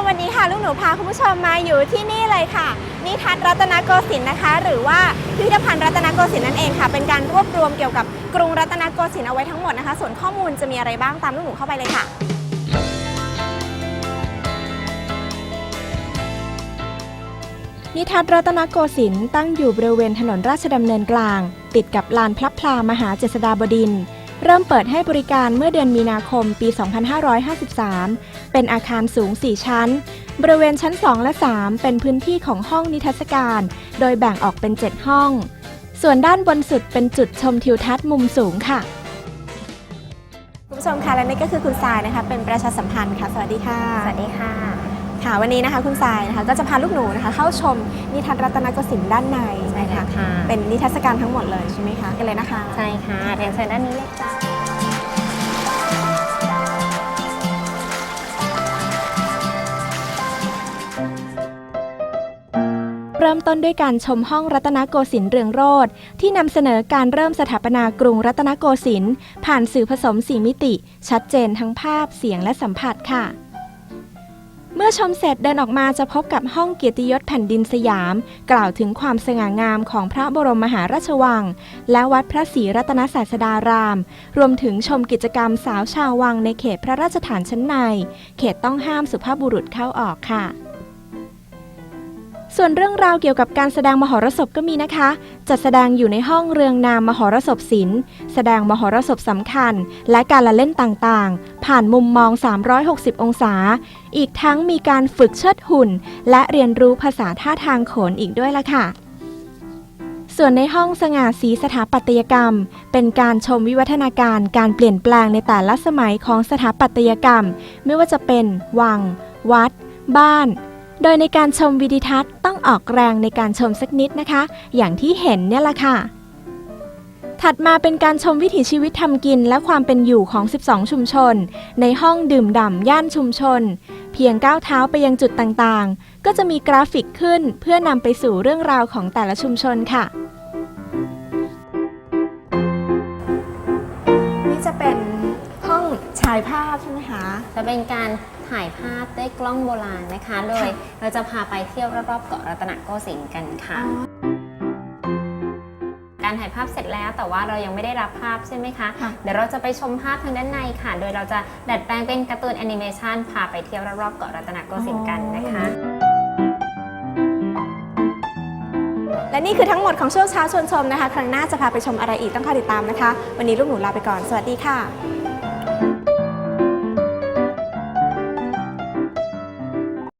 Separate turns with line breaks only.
มวันนี้ค่ะลูกหนูพาคุณผู้ชมมาอยู่ที่นี่เลยค่ะ นิทัศรัตนโกสินทร์นะคะ หรือว่าพิพิธภัณฑ์รัตนโกสินทร์นั่นเองค่ะ เป็นการรวบรวมเกี่ยวกับกรุงรัตนโกสินทร์เอาไว้ทั้งหมดนะคะ ส่วนข้อมูลจะมีอะไรบ้างตามลูกหนูเข้าไปเลยค่ะ นิทัศรัตนโกสินทร์ตั้งอยู่บริเวณถนนราชดำเนินกลาง ติดกับลานพลับพลามหาเจษฎาบดินทร์ เริ่มเปิดให้บริการเมื่อเดือนมีนาคมปี 2553 เป็นอาคารสูง 4 ชั้น บริเวณชั้น 2 และ 3 เป็นพื้นที่ของห้องนิทรรศการ โดยแบ่งออกเป็น 7 ห้อง ส่วนด้านบนสุดเป็นจุดชมทิวทัศน์มุมสูงค่ะ คุณผู้ชมค่ะและนี่ก็คือคุณทรายนะคะ เป็นประชาสัมพันธ์ค่ะ สวัสดีค่ะ
สวัสดีค่ะ
ค่ะวันนี้นะคะคุณทรายนะคะก็จะพาลูกหนูนะคะเข้าชมนิทรรศรัตนโกสินทร์ด้านใน
ใช่
นะคะ
ค่ะ
เป็นนิทรรศการทั้งหมดเลยใช่ไหมคะกันเลยนะคะ
ใช่ค่ะเรียนเชิญด้านนี้เลยจ้า
เริ่มต้นด้วยการชมห้องรัตนโกสินทร์เรืองโรธที่นำเสนอการเริ่มสถาปนากรุงรัตนโกสินทร์ผ่านสื่อผสมสีมิติ ชัดเจนทั้งภาพเสียงและสัมผัสค่ะเมื่อชมเสร็จเดินออกมาจะพบกับห้องเกียรติยศแผ่นดินสยาม กล่าวถึงความสง่างามของพระบรมมหาราชวัง และวัดพระศรีรัตนศาสดาราม รวมถึงชมกิจกรรมสาวชาววังในเขตพระราชฐานชั้นใน เขตต้องห้ามสุภาพบุรุษเข้าออกค่ะ ส่วนเรื่องราวเกี่ยวกับการแสดงมหรสพก็มีนะคะ จัดแสดงอยู่ในห้องเรืองนามมหรสพศิลป์ แสดงมหรสพสำคัญ และการละเล่นต่างๆ ผ่านมุมมอง 360 องศา อีกทั้งมีการฝึกเชิดหุ่น และเรียนรู้ภาษาท่าทางโขนอีกด้วยล่ะค่ะส่วนในห้องสง่าสีสถาปัตยกรรม เป็นการชมวิวัฒนาการการเปลี่ยนแปลงในแต่ละสมัยของสถาปัตยกรรม ไม่ว่าจะเป็น วัง วัด บ้าน โดยในการชมวิดิทัศน์ต้องออกแรงในการชมสักนิดนะคะ อย่างที่เห็นเนี่ยแหละค่ะ ถัดมาเป็นการชมวิถีชีวิตทำกินและความเป็นอยู่ของ 12 ชุมชน ในห้องดื่มด่ำย่านชุมชน เพียงก้าวเท้าไปยังจุดต่างๆ ก็จะมีกราฟิกขึ้นเพื่อนำไปสู่เรื่องราวของแต่ละชุมชนค่ะ นี่จะเป็นห้องฉายภาพใช่ไหมคะ
จะเป็นการ ถ่ายภาพด้วยกล้องโบราณนะคะ โดย
ค่ะ
เราจะพาไปเที่ยวรอบๆเกาะรัตนโกสินทร์กันค่ะ การถ่ายภาพเสร็จแล้วแต่ว่าเรายังไม่ได้รับภาพใช่ไหมคะ
ค่ะ
เดี๋ยวเราจะไปชมภาพทางด้านในค่ะ โดยเราจะดัดแปลงเป็นการ์ตูนแอนิเมชันพาไปเที่ยวรอบๆเกาะรัตนโกสินทร์กันนะคะ
และนี่คือทั้งหมดของช่วงเช้าชวนชมนะคะ ครั้งหน้าจะพาไปชมอะไรอีกต้องคอยติดตามนะคะ วันนี้ลูกหนูลาไปก่อน สวัสดีค่ะ